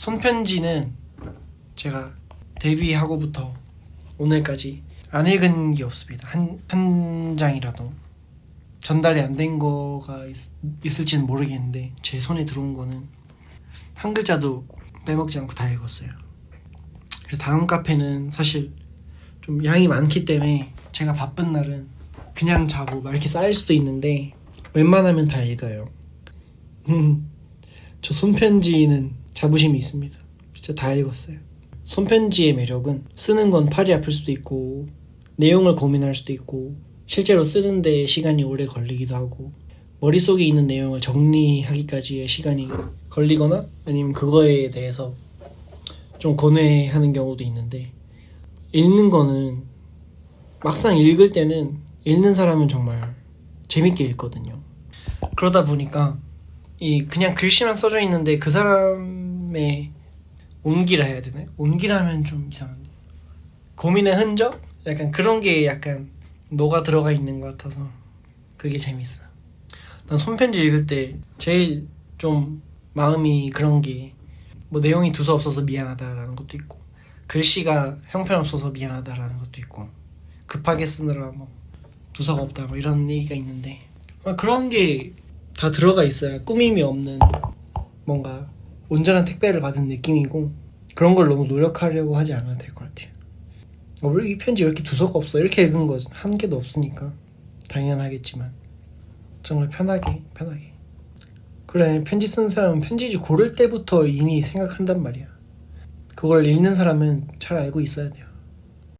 손편지는 제가 데뷔하고부터 오늘까지 안 읽은 게 없습니다. 한, 한 장이라도 전달이 안 된 거가 있, 있을지는 모르겠는데 제 손에 들어온 거는 한 글자도 빼먹지 않고 다 읽었어요. 다음 카페는 사실 좀 양이 많기 때문에 제가 바쁜 날은 그냥 자고 막 이렇게 쌓일 수도 있는데 웬만하면 다 읽어요. 음, 저 손편지는 자부심이 있습니다. 진짜 다 읽었어요. 손편지의 매력은 쓰는 건 팔이 아플 수도 있고 내용을 고민할 수도 있고 실제로 쓰는데 시간이 오래 걸리기도 하고 머릿속에 있는 내용을 정리하기까지의 시간이 걸리거나 아니면 그거에 대해서 좀 고뇌하는 경우도 있는데 읽는 거는 막상 읽을 때는 읽는 사람은 정말 재밌게 읽거든요. 그러다 보니까 이 그냥 글씨만 써져 있는데 그 사람 의 온기라 해야 되나요? 온기라면 좀 이상한데 고민의 흔적? 약간 그런 게 약간 녹아 들어가 있는 것 같아서 그게 재밌어. 난 손편지 읽을 때 제일 좀 마음이 그런 게 뭐 내용이 두서 없어서 미안하다라는 것도 있고 글씨가 형편없어서 미안하다라는 것도 있고 급하게 쓰느라 뭐 두서가 없다 뭐 이런 얘기가 있는데 아, 그런 게 다 들어가 있어야 꾸밈이 없는 뭔가 온전한 택배를 받은 느낌이고 그런 걸 너무 노력하려고 하지 않아도 될 것 같아요. 어, 왜이 편지 왜 이렇게 두서가 없어? 이렇게 읽은 거한 개도 없으니까 당연하겠지만 정말 편하게 편하게 그래 편지 쓴 사람은 편지지 고를 때부터 이미 생각한단 말이야. 그걸 읽는 사람은 잘 알고 있어야 돼요.